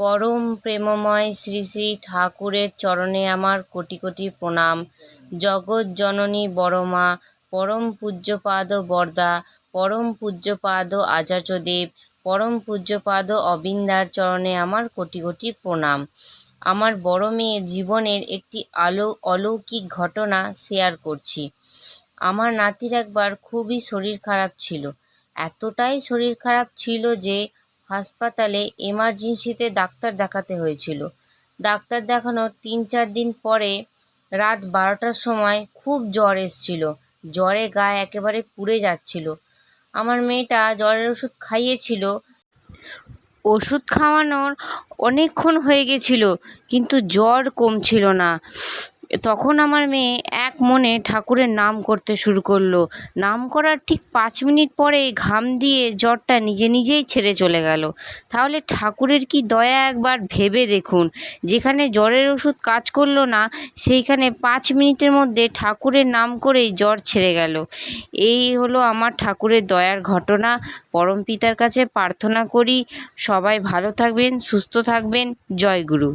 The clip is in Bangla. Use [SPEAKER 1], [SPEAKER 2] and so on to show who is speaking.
[SPEAKER 1] পরম প্রেমময় শ্রী শ্রী ঠাকুরের চরণে আমার কোটি কোটি প্রণাম। জগৎ জননী বড়মা, পরম পূজ্যপাদ বরদা, পরম পূজ্যপাদ আচার্যদেব, পরম পূজ্যপাদ অবিন্দার চরণে আমার কোটি কোটি প্রণাম। আমার বড় মেয়ের জীবনের একটি আলো অলৌকিক ঘটনা শেয়ার করছি। আমার নাতির একবার খুবই শরীর খারাপ ছিল। এতটাই শরীর খারাপ ছিল যে হাসপাতালে এমার্জেন্সিতে ডাক্তার দেখাতে হয়েছিল। ডাক্তার দেখানোর তিন চার দিন পরে রাত বারোটার সময় খুব জ্বর এসছিল। জ্বরে গায়ে একেবারে পুড়ে যাচ্ছিল। আমার মেয়েটা জ্বরের ওষুধ খাইয়েছিল। ওষুধ খাওয়ানোর অনেকক্ষণ হয়ে গেছিল, কিন্তু জ্বর কমছিল না। তখন আমার মেয়ে এক মনে ঠাকুরের নাম করতে শুরু করল। নাম করার ঠিক পাঁচ মিনিট পরে ঘাম দিয়ে জ্বরটা নিজে নিজেই ছেড়ে চলে গেল। তাহলে ঠাকুরের কি দয়া একবার ভেবে দেখুন। যেখানে জ্বরের ওষুধ কাজ করল না, সেইখানে পাঁচ মিনিটের মধ্যে ঠাকুরের নাম করেই জ্বর ছেড়ে গেল। এই হলো আমার ঠাকুরের দয়ার ঘটনা। পরম পিতার কাছে প্রার্থনা করি। সবাই ভালো থাকবেন, সুস্থ থাকবেন। জয় গুরু।